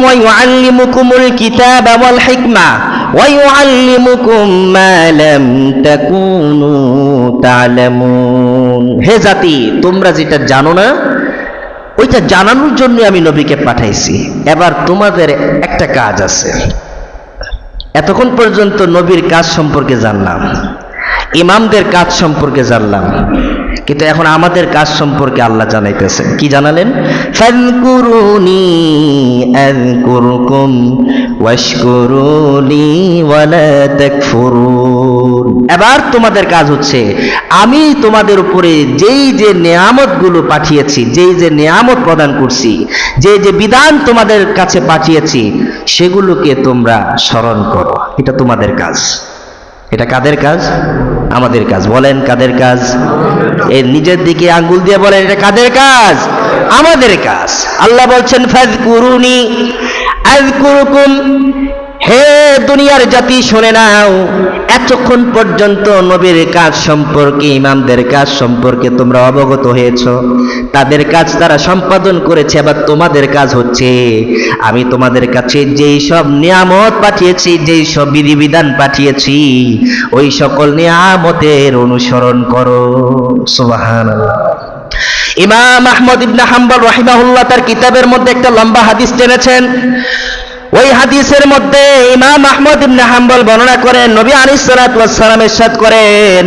ويعلمكم الكتاب والحكمة ويعلمكم ما لم تكونوا تعلمون হে জাতি তোমরা যেটা জানো না ওইটা জানানোর জন্য আমি নবীকে পাঠাইছি এবার তোমাদের একটা কাজ আছে এতক্ষণ পর্যন্ত নবীর কাজ সম্পর্কে জানলাম ইমামদের কাজ সম্পর্কে জানলাম কিন্তু এখন আমাদের কাজ সম্পর্কে আল্লাহ জানাইতেছেন। কি জানালেন? এবার তোমাদের কাজ হচ্ছে, আমি তোমাদের উপরে যেই যে নেয়ামতগুলো পাঠিয়েছি, যেই যে নেয়ামত প্রদান করছি যে যে বিধান তোমাদের কাছে পাঠিয়েছি, সেগুলোকে তোমরা স্মরণ করো। এটা তোমাদের কাজ। এটা কাদের কাজ? আমাদের কাজ। বলেন কাদের কাজ? এর নিজের দিকে আঙ্গুল দিয়ে বলেন, এটা কাদের কাজ? আমাদের কাজ। আল্লাহ বলছেন ফাজ কুরুনি আযকুরুকুম হে দুনিয়ার জাতি, শুনে নাও। এতক্ষণ পর্যন্ত নবীর কাজ সম্পর্কে, ইমামদের কাজ সম্পর্কে তোমরা অবগত হয়েছ। তাদের কাজ তারা সম্পাদন করেছে, আবার তোমাদের কাজ হচ্ছে। আমি তোমাদের কাছে যেই সব নিয়ামত পাঠিয়েছি, যেই সব বিধিবিধান পাঠিয়েছি, ওই সকল নিয়ামতের অনুসরণ করো। সুবহানাল্লাহ। ইমাম আহমদ ইবনে হাম্বল রাহিমাহুল্লাহ তার কিতাবের মধ্যে একটা লম্বা হাদিস টেনেছেন ওই হাদিসের মধ্যে ইমাম আহমদ ইবনে হাম্বল বর্ণনা করেন, নবী আলাইহিস সালাতু ওয়াস সালাম ইরশাদ করেন,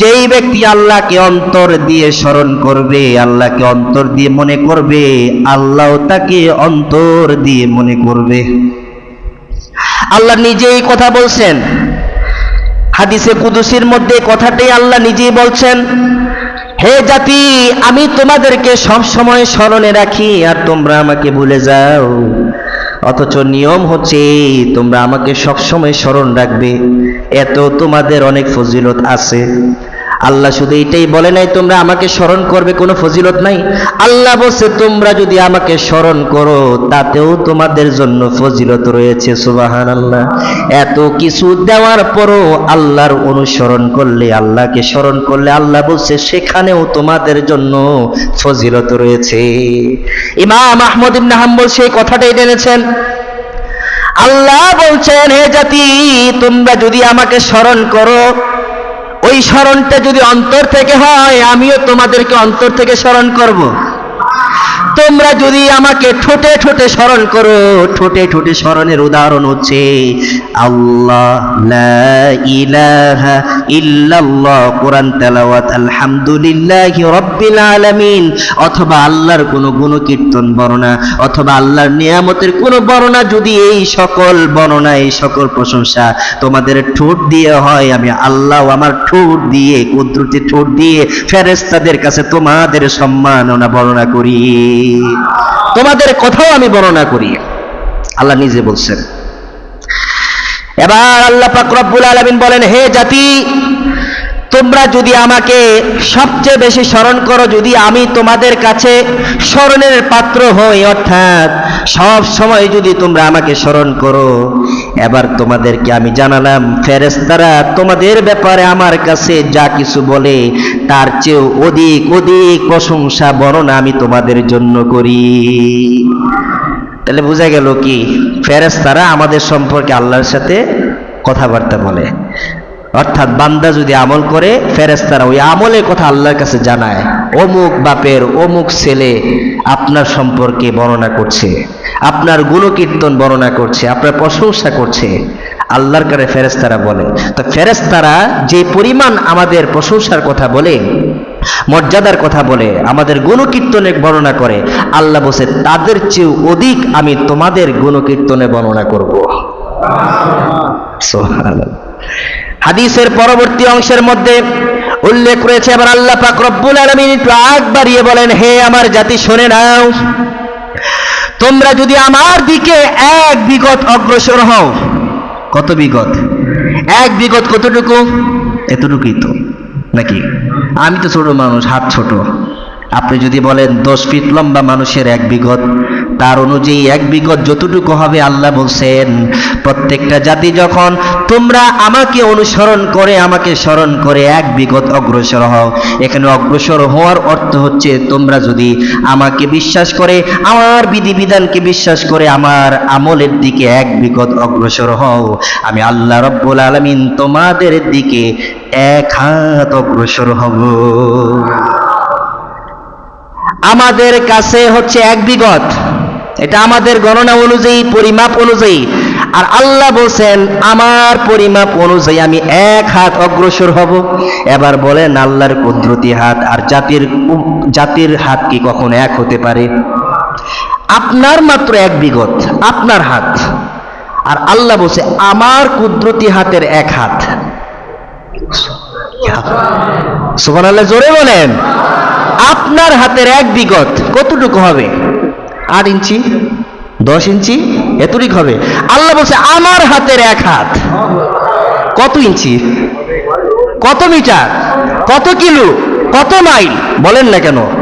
যেই ব্যক্তি আল্লাহকে অন্তর দিয়ে স্মরণ করবে, আল্লাহকে অন্তর দিয়ে মনে করবে, আল্লাহ তাকে অন্তর দিয়ে মনে করবে। আল্লাহ নিজেই কথা বলছেন। হাদিসে কুদুসির মধ্যে কথাটাই আল্লাহ নিজেই বলছেন, হে জাতি, আমি তোমাদেরকে সব সময় স্মরণে রাখি আর তোমরা আমাকে ভুলে যাও। অথচ নিয়ম হচ্ছে তোমরা আমাকে সবসময় স্মরণ রাখবে। এত তোমাদের অনেক ফজিলত আছে। আল্লাহ শুধু এটাই বলে নাই, তোমরা আমাকে স্মরণ করবে, কোনো ফজিলত নাই। আল্লাহ বলছে, তোমরা যদি আমাকে স্মরণ করো, তাতেও তোমাদের জন্য ফজিলত রয়েছে সুবাহান আল্লাহ এত কিছু দেওয়ার পরও আল্লাহর অনুসরণ করলে, আল্লাহকে স্মরণ করলে আল্লাহ বলছে, সেখানেও তোমাদের জন্য ফজিলত রয়েছে। ইমাম আহমদ ইবনে হাম্বল সেই কথাটাই জেনেছেন। আল্লাহ বলছেন, হে জাতি, তোমরা যদি আমাকে স্মরণ করো ওই স্মরণটা যদি অন্তর থেকে হয় আমিও তোমাদেরকে অন্তর থেকে স্মরণ করব। তোমরা যদি আমাকে ঠোঁটে ঠোঁটে স্মরণ করো, ঠোঁটে ঠোঁটে স্মরণের উদাহরণ হচ্ছে, আল্লাহ ইল্লাল্লাহ, কোরআন, তেলাওয়াত, আলহামদুলিল্লাহি রাব্বিল আলামিন, অথবা আল্লাহর কোনো গুণকীর্তন বর্ণনা, অথবা আল্লাহর নিয়ামতের কোনো বর্ণনা, যদি এই সকল বর্ণনা, এই সকল প্রশংসা তোমাদের ঠোঁট দিয়ে হয়, আমি আল্লাহ আমার ঠোঁট দিয়ে, কুদরতি ঠোঁট দিয়ে, ফেরেশতাদের কাছে তোমাদের সম্মাননা বর্ণনা করি। তোমাদের কথাও আমি বর্ণনা করি। আল্লাহ নিজে বলছেন। এবার আল্লাহ রব্বুল আলামিন বলেন, হে জাতি, তোমরা যদি আমাকে সবচেয়ে বেশি স্মরণ করো, যদি আমি তোমাদের কাছে স্মরণের পাত্র হই, অর্থাৎ সব সময় যদি তোমরা আমাকে স্মরণ করো এবার তোমাদেরকে আমি জানালাম, ফেরেশতারা তোমাদের ব্যাপারে আমার কাছে যা কিছু বলে, তার চেয়েও অধিক অধিক প্রশংসা, বর্ণনা আমি তোমাদের জন্য করি। তাহলে বোঝা গেল কি? ফেরেস্তারা আমাদের সম্পর্কে আল্লাহর সাথে কথাবার্তা বলে। অর্থাৎ বান্দা যদি আমল করে, ফেরেশতারা ওই আমলের কথা আল্লাহর কাছে জানায়। অমুক বাপের, অমুক ছেলে আপনার সম্পর্কে বর্ণনা করছে, আপনার গুণকীর্তন বর্ণনা করছে, আপনার প্রশংসা করছে। আল্লাহর কারে ফেরেশতারা বলে। তো ফেরেশতারা যে পরিমাণ আমাদের প্রশংসার কথা বলে, মর্যাদার কথা বলে, আমাদের গুণকীর্তনের বর্ণনা করে, আল্লাহ বসে তাদের চেয়েও অধিক আমি তোমাদের গুণকীর্তনে বর্ণনা করব। হাদিসের পরবর্তী অংশের মধ্যে উল্লেখ রয়েছে, এবার আল্লাহ পাক রব্বুল আলামিন একটু আগ বাড়িয়ে বলেন, হে আমার জাতি, শুনে নাও। তোমরা যদি আমার দিকে এক বিগত অগ্রসর হও, কত বিগত? এক বিগত কতটুকু? এতটুকুই তো। নাকি? আমি তো ছোট মানুষ, হাত ছোট। আপনি যদি বলেন, দশ ফিট লম্বা মানুষের এক বিগত তার অনুযায়ী এক বিগত যতটুকু হবে আল্লাহ বলছেন, প্রত্যেকটা জাতি যখন তোমরা আমাকে অনুসরণ করে, আমাকে স্মরণ করে এক বিগত অগ্রসর হও। এখানে অগ্রসর হওয়ার অর্থ হচ্ছে তোমরা যদি আমাকে বিশ্বাস করে, আমার বিধিবিধানকে বিশ্বাস করে আমার আমলের দিকে এক বিগত অগ্রসর হও। আমি আল্লাহ রব্বুল আলমিন তোমাদের দিকে এক হাত অগ্রসর হব। আমাদের কাছে হচ্ছে এক বিগত। এটা আমাদের গণনা অনুযায়ী, পরিমাপ অনুযায়ী। আর আল্লাহ বলছেন, আমার পরিমাপ অনুযায়ী আমি এক হাত অগ্রসর হব। এবার বলেন, আল্লাহর কুদরতি হাত আর জাতির জাতির হাত কি কখন এক হতে পারে? আপনার মাত্র এক বিগত, আপনার হাত। আর আল্লাহ বলছে, আমার কুদরতি হাতের এক হাত। সুবান আল্লাহ জোরে বলেন। আপনার হাতের এক বিগত কতটুকু হবে? আট ইঞ্চি? দশ ইঞ্চি? এতটুক হবে। আল্লাহ বলছে, আমার হাতের এক হাত। কত ইঞ্চি? কত মিটার? কত কিলো? কত মাইল? বলেন না কেন।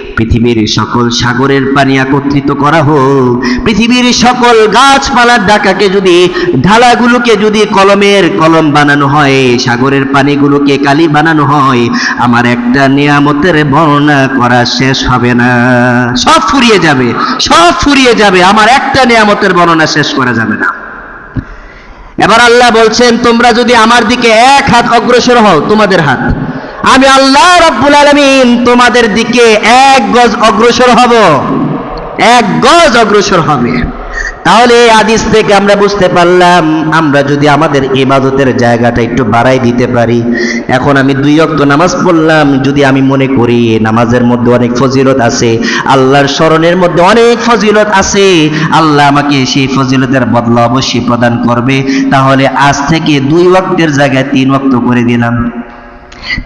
পৃথিবীর সকল সাগরের পানি একত্রিত করা হোক, পৃথিবীর সকল গাছপালার ডাকাকে যদি, ঢালাগুলোকে যদি কলমের কলম বানানো হয়, সাগরের পানিগুলোকে কালি বানানো হয়, আমার একটা নিয়ামতের বর্ণনা করা শেষ হবে না। সব ফুরিয়ে যাবে, সব ফুরিয়ে যাবে, আমার একটা নিয়ামতের বর্ণনা শেষ করা যাবে না। এবার আল্লাহ বলছেন, তোমরা যদি আমার দিকে এক হাত অগ্রসর হও, তোমাদের হাত। আমি আল্লাহ রাব্বুল আলামিন তোমাদের দিকে এক গজ অগ্রসর হব। এক গজ অগ্রসর হবে। তাহলে এই হাদিস থেকে আমরা বুঝতে পারলাম, আমরা যদি আমাদের ইবাদতের জায়গাটা একটু বাড়াই দিতে পারি। এখন আমি দুই অক্ত নামাজ পড়লাম, যদি আমি মনে করি নামাজের মধ্যে অনেক ফজিলত আছে, আল্লাহর স্মরণের মধ্যে অনেক ফজিলত আছে, আল্লাহ আমাকে সেই ফজিলতের বদলা অবশ্যই প্রদান করবে। তাহলে আজ থেকে দুই ওয়াক্তের জায়গায় তিন ওয়াক্ত করে দিলাম।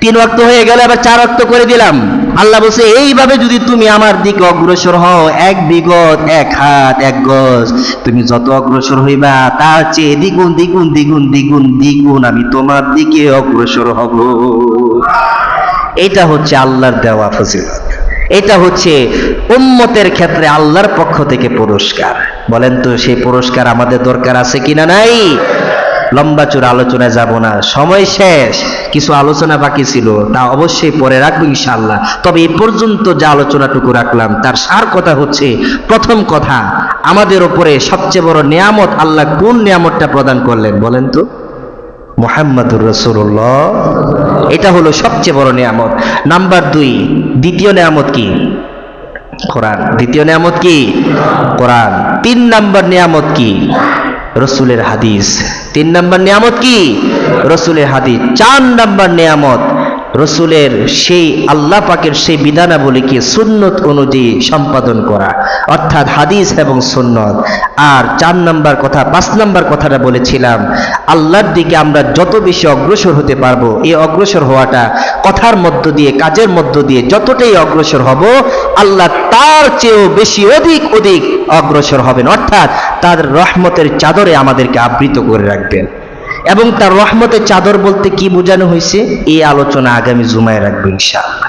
তিন ওয়াক্ত হয়ে গেলে আবার চার ওয়াক্ত করে দিলাম। আল্লাহ বলছে, এইভাবে যদি তুমি আমার দিকে অগ্রসর হও, এক বিগত, এক হাত, এক গজ, তুমি যত অগ্রসর হইবা, তার চেয়ে দ্বিগুণ দ্বিগুণ দ্বিগুণ দ্বিগুণ দ্বিগুণ আমি তোমার দিকে অগ্রসর হব। এটা হচ্ছে আল্লাহর দেওয়া ফজিলত। এটা হচ্ছে উম্মতের ক্ষেত্রে আল্লাহর পক্ষ থেকে পুরস্কার। বলেন তো, সেই পুরস্কার আমাদের দরকার আছে কিনা নাই? লম্বা চূড়া আলোচনায় যাব না। সময় শেষ। কিছু আলোচনা বাকি ছিল, তা অবশ্যই পরে রাখব ইনশাআল্লাহ। তবে এই পর্যন্ত যে আলোচনাটুকু রাখলাম, তার সার কথা হচ্ছে, প্রথম কথা, আমাদের ওপরে সবচেয়ে বড় নিয়ামত আল্লাহ কোন নিয়ামতটা প্রদান করলেন বলেন তো? মোহাম্মদুর রসুল্লাহ এটা হলো সবচেয়ে বড় নিয়ামত। নাম্বার দুই, দ্বিতীয় নিয়ামত কি? কোরআন। দ্বিতীয় নিয়ামত কি? কোরআন। তিন নাম্বার নিয়ামত কি? রসুলের হাদিস। তিন নাম্বার নিয়ামত কি? রসুলের হাদিস। চার নাম্বার নিয়ামত, রসুলের সেই আল্লাহ পাকের সেই বিধানাবলীকে সুন্নত অনুযায়ী সম্পাদন করা, অর্থাৎ হাদিস এবং সুন্নত। আর চার নাম্বার কথা, পাঁচ নাম্বার কথাটা বলেছিলাম, আল্লাহর দিকে আমরা যত বেশি অগ্রসর হতে পারব, এই অগ্রসর হওয়াটা কথার মধ্য দিয়ে, কাজের মধ্য দিয়ে যতটাই অগ্রসর হব, আল্লাহ তার চেয়েও বেশি অধিক অধিক অগ্রসর হবেন। অর্থাৎ তার রহমতের চাদরে আমাদেরকে আবৃত করে রাখবেন। এবং তার রহমতের চাদর বলতে কি বোঝানো হয়েছে? এই আলোচনা আগামী জুমায় রাখবেন ইনশাআল্লাহ।